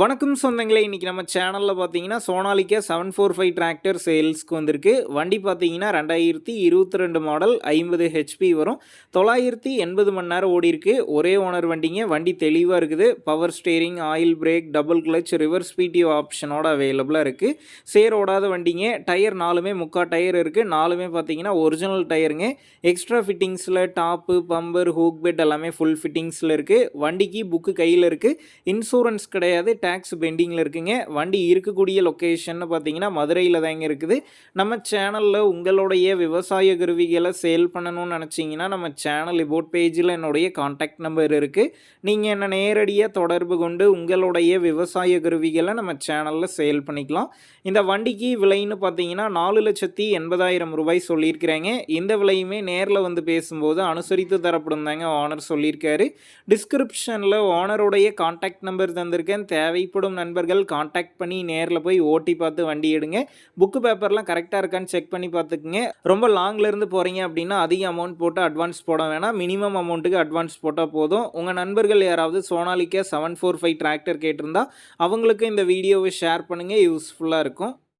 வணக்கம் சொந்தங்களே இன்றைக்கி நம்ம சேனலில் பார்த்தீங்கன்னா Sonalika seven four five tractor சேல்ஸ்க்கு வந்திருக்கு. வண்டி பார்த்தீங்கன்னா ரெண்டாயிரத்தி இருபத்தி ரெண்டு மாடல் ஐம்பது ஹெச்பி வரும். தொள்ளாயிரத்தி எண்பது மணி நேரம் ஓடி இருக்கு. ஒரே ஓனர் வண்டிங்க. வண்டி தெளிவாக இருக்குது. Power steering oil brake double clutch reverse PTO ஆப்ஷனோட அவைலபிளாக இருக்குது சேர் ஓடாத வண்டிங்க. டயர் நாலுமே முக்கா டயர் இருக்குது நாலுமே பார்த்தீங்கன்னா ஒரிஜினல் டயருங்க எக்ஸ்ட்ரா ஃபிட்டிங்ஸில் டாப்பு பம்பர் ஹூக் பெட் எல்லாமே ஃபுல் ஃபிட்டிங்ஸில் இருக்குது வண்டிக்கு புக்கு கையில் இருக்குது இன்சூரன்ஸ் கிடையாது. டேக்ஸ் பெண்டிங்கில் இருக்குங்க. வண்டி இருக்கக்கூடிய லொக்கேஷன் பார்த்தீங்கன்னா மதுரையில் தாங்க இருக்குது. நம்ம சேனலில் உங்களுடைய விவசாய கருவிகளை சேல் பண்ணணும்னு நினச்சிங்கன்னா நம்ம சேனல் ரிபோர்ட் பேஜில் என்னுடைய காண்டாக்ட் நம்பர் இருக்குது நீங்கள் என்ன நேரடியாக தொடர்பு கொண்டு உங்களுடைய விவசாய கருவிகளை நம்ம சேனலில் சேல் பண்ணிக்கலாம். இந்த வண்டிக்கு விலைன்னு பார்த்தீங்கன்னா நாலு லட்சத்தி எண்பதாயிரம் ரூபாய் சொல்லியிருக்கிறாங்க. இந்த விலையுமே நேரில் வந்து பேசும்போது அனுசரித்து தரப்படும் தாங்க ஓனர் சொல்லியிருக்காரு. டிஸ்கிரிப்ஷனில் ஓனருடைய காண்டாக்ட் நம்பர் தந்திருக்கேன். தேவைப்படும் நண்பர்கள் காண்டாக்ட் பண்ணி நேரில் போய் ஓட்டி பார்த்து வண்டி எடுங்க. புக்கு பேப்பர்லாம் கரெக்டாக இருக்கான்னு செக் பண்ணி பார்த்துக்குங்க. ரொம்ப லாங்லேருந்து போகிறீங்க அப்படின்னா அதிக அமௌண்ட் போட்டு அட்வான்ஸ் போட வேணாம். மினிமம் அமௌண்ட்டுக்கு அட்வான்ஸ் போட்டால் போதும். உங்கள் நண்பர்கள் யாராவது Sonalika seven four five tractor கேட்டிருந்தா அவங்களுக்கு இந்த வீடியோவை ஷேர் பண்ணுங்கள் யூஸ்ஃபுல்லாக இருக்கும்.